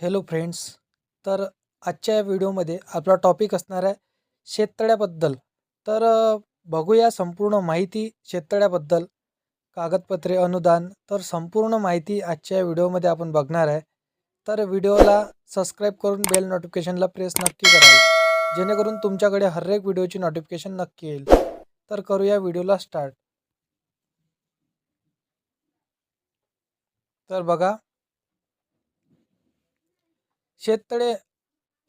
Hello friends तर आजच्या या व्हिडिओमध्ये आपला टॉपिक असणार आहे शेततळ्याबद्दल. तर बघूया संपूर्ण माहिती शेततळ्याबद्दल. कागदपत्रे अनुदान तर संपूर्ण माहिती आजच्या या व्हिडिओमध्ये आपण बघणार आहे. तर व्हिडिओला सबस्क्राईब करून बेल नोटिफिकेशनला प्रेस नक्की कराल. जेणेकरून तुमच्याकडे हर एक व्हिडिओची नोटिफिकेशन नक्की येईल. तर करूया व्हिडिओला स्टार्ट तर बघा शेततळे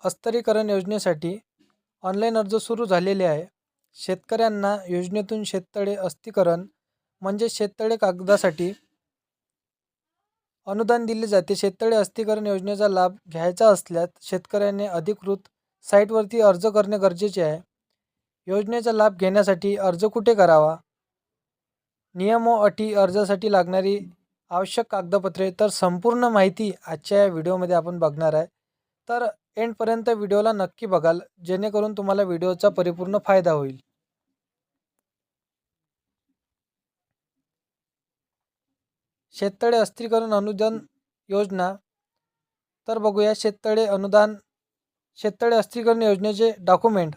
अस्तरीकरण योजनेसाठी ऑनलाईन अर्ज सुरू झालेले आहे. शेतकऱ्यांना योजनेतून शेततळे अस्तीकरण म्हणजे शेततळे कागदासाठी अनुदान दिले जाते. शेततळे अस्तीकरण योजनेचा लाभ घ्यायचा असल्यास शेतकऱ्याने अधिकृत साईटवरती अर्ज करणे गरजेचे आहे. योजनेचा लाभ घेण्यासाठी अर्ज कुठे करावा? नियम व अटी अर्जासाठी लागणारी आवश्यक कागदपत्रे. तर संपूर्ण माहिती आजच्या या व्हिडिओमध्ये आपण बघणार आहे. तर एंडपर्यंत व्हिडिओला नक्की बघाल जेणेकरून तुम्हाला व्हिडिओचा परिपूर्ण फायदा होईल. शेततळे अस्त्रीकरण अनुदान योजना. तर बघूया शेततळे अनुदान शेततळे अस्त्रीकरण योजनेचे डॉक्युमेंट.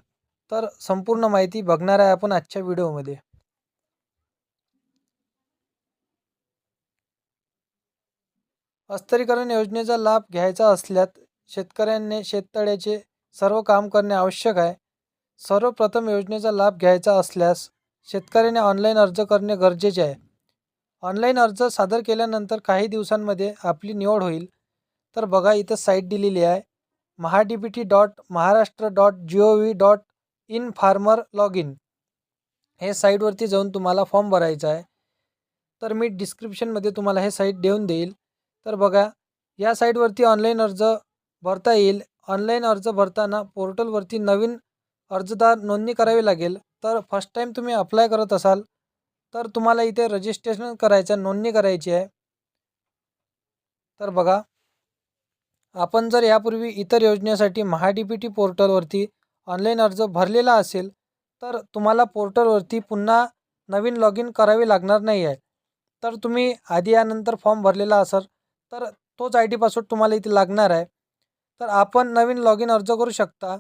तर संपूर्ण माहिती बघणार आहे आपण आजच्या व्हिडिओमध्ये. अस्तरीकरण योजनेचा लाभ घ्यायचा असल्यास शेतकऱ्यांनी शेततळ्याचे सर्व काम करणे आवश्यक आहे. सर्वप्रथम योजनेचा लाभ घ्यायचा असल्यास शेतकऱ्याने ऑनलाईन अर्ज करणे गरजेचे आहे. ऑनलाईन अर्ज सादर केल्यानंतर काही दिवसांमध्ये आपली निवड होईल. तर बघा इथं साईट दिलेली आहे. MahaDBT T dot Maharashtra dot G O V dot in farmer log in. हे साईटवरती जाऊन तुम्हाला फॉर्म भरायचा आहे. तर मी डिस्क्रिप्शनमध्ये तुम्हाला हे साईट देऊन देईल. तर बघा या साईटवरती ऑनलाईन अर्ज भरता येईल. ऑनलाईन अर्ज भरताना पोर्टलवरती नवीन अर्जदार नोंदणी करावी लागेल. तर फर्स्ट टाईम तुम्ही अप्लाय करत असाल तर तुम्हाला इथे रजिस्ट्रेशन करायचं नोंदणी करायची आहे. तर बघा आपण जर यापूर्वी इतर योजनेसाठी महा डी पी टी पोर्टलवरती ऑनलाईन अर्ज भरलेला असेल तर तुम्हाला पोर्टलवरती पुन्हा नवीन लॉग इन करावे लागणार नाही आहे. तर तुम्ही आधी यानंतर फॉर्म भरलेला असाल तर तोच आय डी पासवर्ड तुम्हाला इथे लागणार आहे. तर आपण नवीन लॉग इन अर्ज करू शकता.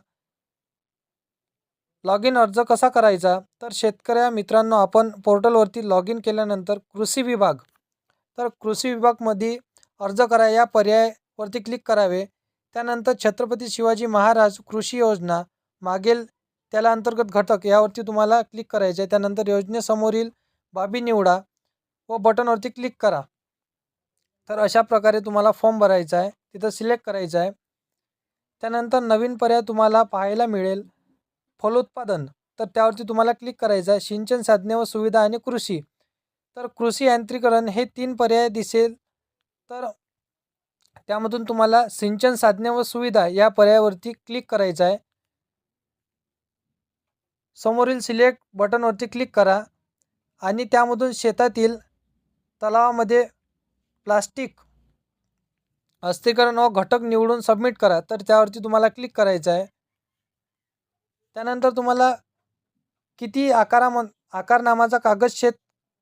लॉग इन अर्ज कसा करायचा? तर शेतकऱ्या मित्रांनो आपण पोर्टलवरती लॉग इन केल्यानंतर कृषी विभाग. तर कृषी विभागमध्ये अर्ज करा या पर्यायावरती क्लिक करावे. त्यानंतर छत्रपती शिवाजी महाराज कृषी योजना मागेल त्याला अंतर्गत घटक यावरती तुम्हाला क्लिक करायचे आहे. त्यानंतर योजनेसमोरील बाबी निवडा व बटनवरती क्लिक करा. तर अशा प्रकारे तुम्हाला फॉर्म भरायचा आहे. तिथं सिलेक्ट करायचं आहे. त्यानंतर नवीन पर्याय तुम्हाला पाहायला मिळेल. फलोत्पादन. तर त्यावरती तुम्हाला क्लिक करायचं आहे. सिंचन साधने व सुविधा आणि कृषी. तर कृषी यांत्रिकरण हे तीन पर्याय दिसेल. तर त्यामधून तुम्हाला सिंचन साधने व सुविधा या पर्यायावरती क्लिक करायचं आहे. समोरील सिलेक्ट बटनवरती क्लिक करा. आणि त्यामधून शेतातील तलावामध्ये प्लास्टिक अस्थिकरण व घटक निवडून सबमिट करा तर त्यावरती तुम्हाला क्लिक करायचं आहे. त्यानंतर तुम्हाला किती आकाराम आकारनामाचा कागद शेत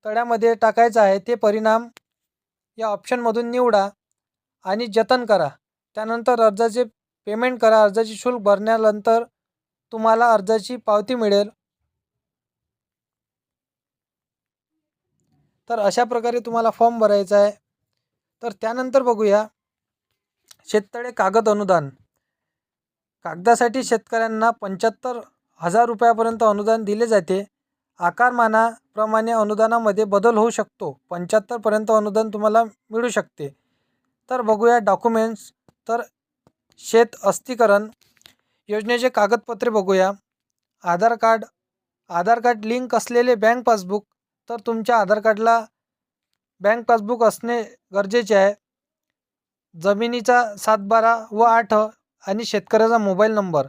तळ्यामध्ये टाकायचा आहे ते परिणाम या ऑप्शनमधून निवडा आणि जतन करा. त्यानंतर अर्जाचे पेमेंट करा अर्जाची शुल्क भरल्यानंतर तुम्हाला अर्जाची पावती मिळेल. तर अशा प्रकारे तुम्हाला फॉर्म भरायचा आहे. तर त्यानंतर बघूया. शेततळे कागद अनुदान. कागदासाठी शेतकऱ्यांना पंच्याहत्तर हजार रुपयापर्यंत अनुदान दिले जाते. आकारमानाप्रमाणे अनुदानामध्ये बदल होऊ शकतो. पंच्याहत्तरपर्यंत अनुदान तुम्हाला मिळू शकते. तर बघूया डॉक्युमेंट्स तर शेत अस्थिकरण योजनेचे कागदपत्रे बघूया. Aadhaar card. Aadhaar card link असलेले बँक पासबुक. तर तुमच्या आधार कार्डला बँक पासबुक असणे गरजेचे आहे. जमिनीचा सातबारा व आठ आणि शेतकऱ्याचा मोबाईल नंबर.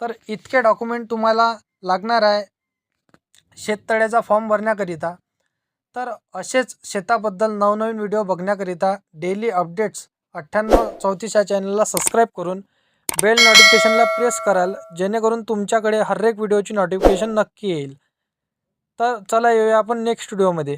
तर इतके डॉक्युमेंट तुम्हाला लागणार आहे शेततळ्याचा फॉर्म भरण्याकरिता. तर असेच शेताबद्दल नवनवीन व्हिडिओ बघण्याकरिता डेली अपडेट्स अठ्ठ्याण्णव चौतीस या चॅनलला सबस्क्राईब करून बेल नोटिफिकेशनला प्रेस कराल जेणेकरून तुमच्याकडे हर एक व्हिडिओची नोटिफिकेशन नक्की येईल. तर चला येऊया आपण नेक्स्ट व्हिडिओमध्ये